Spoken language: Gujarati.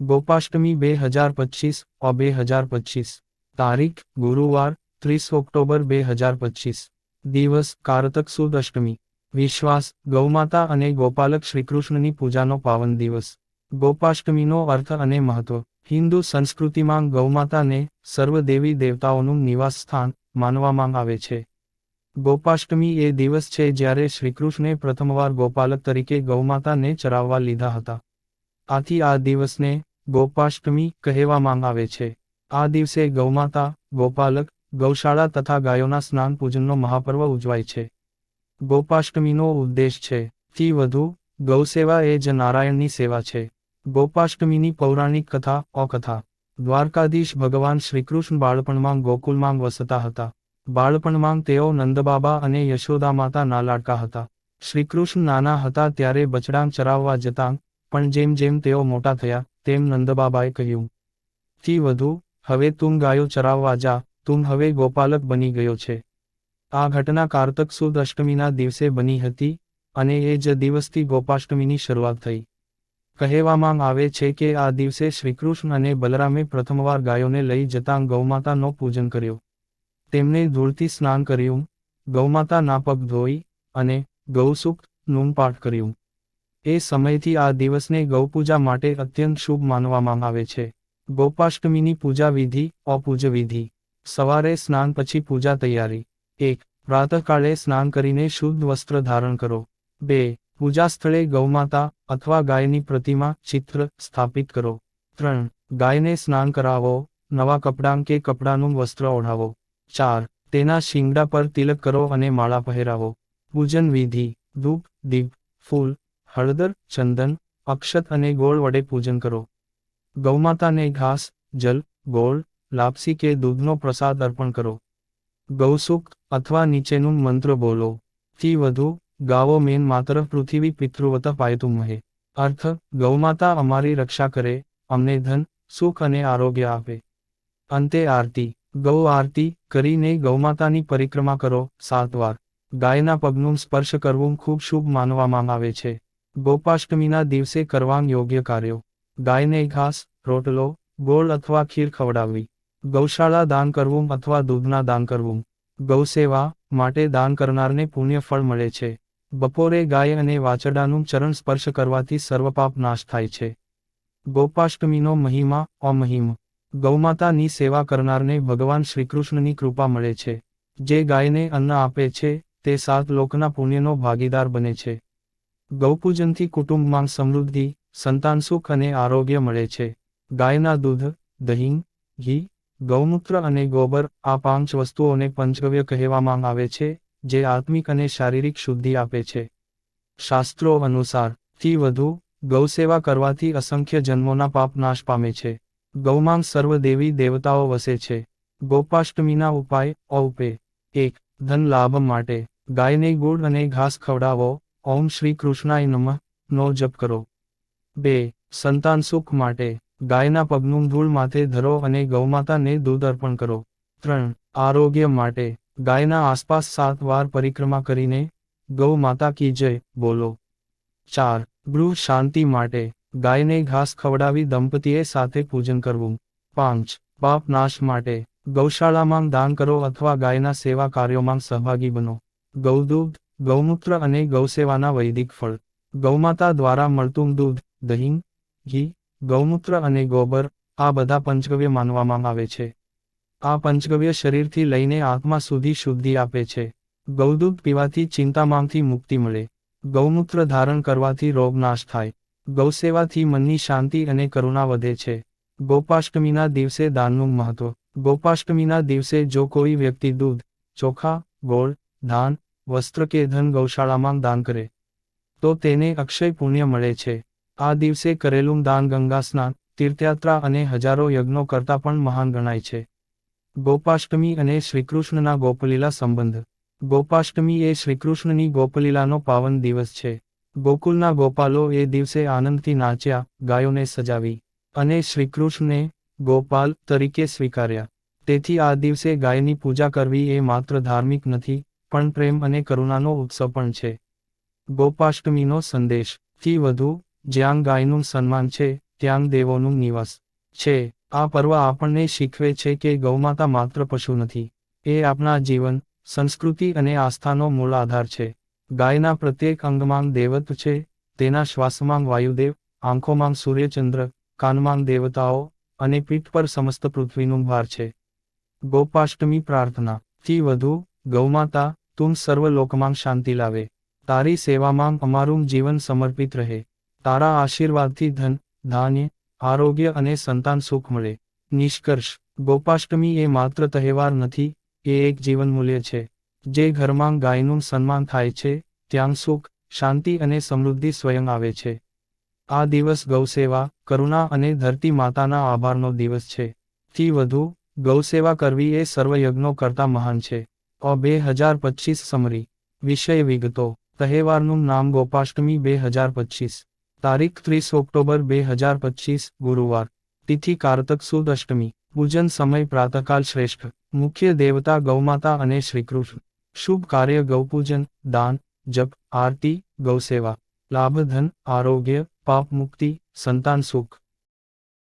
ગોપાષ્ટમી બે હજાર પચીસ ઓ બે હજાર પચીસ. તારીખ, ગુરુવાર, ત્રીસ ઓક્ટોબર બે હજાર પચીસ. દિવસ, કારતક સુદ અષ્ટમી વિશ્વાસ, ગૌમાતા અને ગોપાલક શ્રીકૃષ્ણની પૂજાનો પાવન દિવસ. ગોપાષ્ટમીનો અર્થ અને મહત્વ. હિન્દુ સંસ્કૃતિમાં ગૌમાતાને સર્વ દેવી દેવતાઓનું નિવાસ સ્થાન માનવામાં આવે છે. ગોપાષ્ટમી એ દિવસ છે જ્યારે શ્રીકૃષ્ણે પ્રથમવાર ગોપાલક તરીકે ગૌમાતાને ચરાવવા લીધા હતા. આથી આ દિવસને ગોપાષ્ટમી કહેવામાં આવે છે. આ દિવસે ગૌમાતા, ગોપાલક, ગૌશાળા તથા ગાયોના સ્નાન પૂજનનો મહાપર્વ ઉજવાય છે. ગોપાષ્ટમીનો ઉદ્દેશ છે. થી વધુ, ગૌસેવા એ જ નારાયણની સેવા છે. ગોપાષ્ટમીની પૌરાણિક કથા, અકથા. દ્વારકાધીશ ભગવાન શ્રીકૃષ્ણ બાળપણમાં ગોકુલમાં વસતા હતા. બાળપણમાં તેઓ નંદબાબા અને યશોદા માતાના લાડકા હતા. શ્રીકૃષ્ણ નાના હતા ત્યારે બચડાંગ ચરાવવા જતાં, પણ જેમ જેમ તેઓ મોટા થયા તેમ નંદબાબાએ કહ્યું, થી વધુ, હવે તું ગાયો ચરાવવા જા, તું હવે ગોપાલક બની ગયો છે. આ ઘટના કારતક સુદ અષ્ટમીના દિવસે બની હતી અને એ જ દિવસથી ગોપાષ્ટમીની શરૂઆત થઈ. કહેવામાં આવે છે કે આ દિવસે શ્રીકૃષ્ણ અને બલરામે પ્રથમવાર ગાયોને લઈ જતાં ગૌમાતાનો પૂજન કર્યો. તેમણે ધૂળથી સ્નાન કર્યું ગૌમાતાના પગ ધોઈ અને ગૌસુક્તનું કર્યું. એ સમયથી આ દિવસને ગૌપૂજા માટે અત્યંત શુભ માનવામાં આવે છે. ગોપાષ્ટમીની પૂજા વિધિ, અપૂજ સવારે સ્નાન પછી પૂજા તૈયારી. એક, પ્રાતઃકાળે સ્નાન કરીને શુદ્ધ વસ્ત્ર ધારણ કરો. બે, પૂજા સ્થળે ગૌમાતા અથવા ગાયની પ્રતિમા, ચિત્ર સ્થાપિત કરો. ત્રણ, ગાયને સ્નાન કરાવો, નવા કપડાં કે કપડાનું વસ્ત્ર ઓઢાવો. ચાર, તેના શિંગડા પર તિલક કરો અને માળા પહેરાવો. પૂજન વિધિ, ધૂપ, દીપ, ફૂલ હળદર, ચંદન, અક્ષત અને ગોળ વડે પૂજન કરો. ગૌમાતાને ઘાસ, જલ, ગોળ, લાપસી કે દૂધનો પ્રસાદ અર્પણ કરો. ગૌસુખ અથવા નીચેનું મંત્ર બોલો. થી વધુ, ગાવો મેન માત્ર પૃથ્વી પિતૃવત પાયતું મહે. અર્થ, ગૌમાતા અમારી રક્ષા કરે, અમને ધન, સુખ અને આરોગ્ય આપે. અંતે આરતી. ગૌ આરતી કરીને ગૌમાતાની પરિક્રમા કરો. સાત વાર. ગાયના પગનું સ્પર્શ કરવું ખૂબ શુભ માનવામાં આવે છે. ગોપાષ્ટમીના દિવસે કરવા યોગ્ય કાર્યો. ગાયને ઘાસ, રોટલો, ગોળ અથવા ખીર ખવડાવવી. ગૌશાળા દાન કરવું અથવા દૂધના દાન કરવું. ગૌસેવા માટે દાન કરનારને પુણ્ય ફળ મળે છે. બપોરે ગાય અને વાછરડાનું ચરણ સ્પર્શ કરવાથી સર્વપાપ નાશ થાય છે. ગોપાષ્ટમીનો મહિમા અમહિમ. ગૌમાતાની સેવા કરનારને ભગવાન શ્રીકૃષ્ણની કૃપા મળે છે. જે ગાયને અન્ન આપે છે, તે સાત લોકના પુણ્યનો ભાગીદાર બને છે. ગૌપૂજનથી કુટુંબમાં સમૃદ્ધિ, સંતાન સુખ અને આરોગ્ય મળે છે. ગાયના દૂધ, દહીં, ઘી, ગૌમૂત્ર અને ગોબર આ પાંચ વસ્તુઓને પંચગવ્ય કહેવામાં આવે છે, જે આત્મિક અને શારીરિક શુદ્ધિ આપે છે. શાસ્ત્રો અનુસાર, થી વધુ ગૌસેવા કરવાથી અસંખ્ય જન્મોના પાપ નાશ પામે છે. ગૌમાં સર્વ દેવી દેવતાઓ વસે છે. ગોપાષ્ટમીના ઉપાય, ઔપે. એક, ધન લાભ માટે. ગાયને ગુડ અને ઘાસ ખવડાવો. ઓમ શ્રી કૃષ્ણાય નમઃ. નો જપ કરો. બે, સંતાન સુખ માટે ગાયના પગનું ધૂળ માથે ધરો અને ગૌમાતાને દૂધ અર્પણ કરો. ત્રણ, આરોગ્ય માટે ગાયના આસપાસ સાત વાર પરિક્રમા કરીને ગૌ માતા કી જય, બોલો. ચાર, ગૃહ શાંતિ માટે ગાયને ઘાસ ખવડાવી દંપતીએ સાથે પૂજન કરવું. પાંચ, પાપ નાશ માટે ગૌશાળામાં દાન કરો અથવા ગાયના સેવા કાર્યોમાં સહભાગી બનો. ગૌદૂધ ગૌમૂત્ર અને ગૌસેવાના વૈદિક ફળ. ગૌમાતા દ્વારા મળતું દૂધ, દહીં, ઘી, ગૌમૂત્ર અને ગોબર, આ બધા પંચગવ્ય માનવામાં આવે છે. આ પંચગવ્ય શરીરથી લઈને આત્મા સુધી શુદ્ધિ આપે છે. ગૌદૂધ પીવાથી ચિંતામાંથી મુક્તિ મળે. ગૌમૂત્ર ધારણ કરવાથી રોગ નાશ થાય. ગૌસેવાથી મનની શાંતિ અને કરુણા વધે છે. ગોપાષ્ટમીના દિવસે દાનનું મહત્વ. ગોપાષ્ટમીના દિવસે જો કોઈ વ્યક્તિ દૂધ, ચોખા, ગોળ, ધાન વસ્ત્ર કે ધન ગૌશાળામાં દાન કરે. તો તેને અક્ષય પુણ્ય મળે છે. આ દિવસે કરેલું દાન ગંગા સ્નાન, તીર્થયાત્રા અને હજારો યજ્ઞો કરતાં પણ મહાન ગણાય છે. ગોપાષ્ટમી અને શ્રીકૃષ્ણના ગોપલીલા સંબંધ. ગોપાષ્ટમી એ શ્રીકૃષ્ણની ગોપલીલાનો પાવન દિવસ છે. ગોકુલના ગોપાલો એ દિવસે આનંદથી નાચ્યા, ગાયોને સજાવી અને શ્રીકૃષ્ણને ગોપાલ તરીકે સ્વીકાર્યા. તેથી આ દિવસે ગાયની પૂજા કરવી એ માત્ર ધાર્મિક નથી પણ પ્રેમ અને કરુણાનો ઉત્સવ પણ છે. ગોપાષ્ટમીનો સંદેશ, થી વધુ, જ્યાં ગાયનું સન્માન છે, ત્યાં દેવોનું નિવાસ છે. આ પર્વ આપણને શીખવે છે કે ગૌમાતા માત્ર પશુ નથી. એ આપણા જીવન, સંસ્કૃતિ અને આસ્થાનો મૂળ આધાર છે. ગાયના પ્રત્યેક અંગમાં દેવત્વ છે. તેના શ્વાસમાં વાયુદેવ, આંખોમાં સૂર્યચંદ્ર, કાનમાં દેવતાઓ અને પીઠ પર સમસ્ત પૃથ્વીનું ભાર છે. ગોપાષ્ટમી પ્રાર્થના, થી વધુ, ગૌમાતા તું સર્વ લોકમાં શાંતિ લાવે. તારી સેવામાં અમારું જીવન સમર્પિત રહે. તારા આશીર્વાદથી ધન, ધાન્ય, આરોગ્ય અને સંતાન સુખ મળે. નિષ્કર્ષ, ગોપાષ્ટમી એ માત્ર તહેવાર નથી, એ એક જીવન મૂલ્ય છે. જે ઘરમાં ગાયનું સન્માન થાય છે, ત્યાં સુખ, શાંતિ અને સમૃદ્ધિ સ્વયં આવે છે. આ દિવસ ગૌસેવા, કરુણા અને ધરતી માતાના આભારનો દિવસ છે. થી વધુ, ગૌસેવા કરવી એ સર્વયજ્ઞો કરતા મહાન છે. અ બે હજાર પચીસ સમરી. વિષય વિગતો. તહેવારનું નામ ગોપાષ્ટમી બે હજાર પચીસ. તારીખ ત્રીસ ઓક્ટોબર બે હજાર પચીસ, ગુરુવાર. તિથિ કારતક સુદ અષ્ટમી પૂજન સમય પ્રાતકાલ શ્રેષ્ઠ. મુખ્ય દેવતા ગૌમાતા અને શ્રીકૃષ્ણ. શુભ કાર્ય ગૌપૂજન, દાન, જપ, આરતી, ગૌસેવા. લાભ ધન આરોગ્ય, પાપ મુક્તિ, સંતાન સુખ.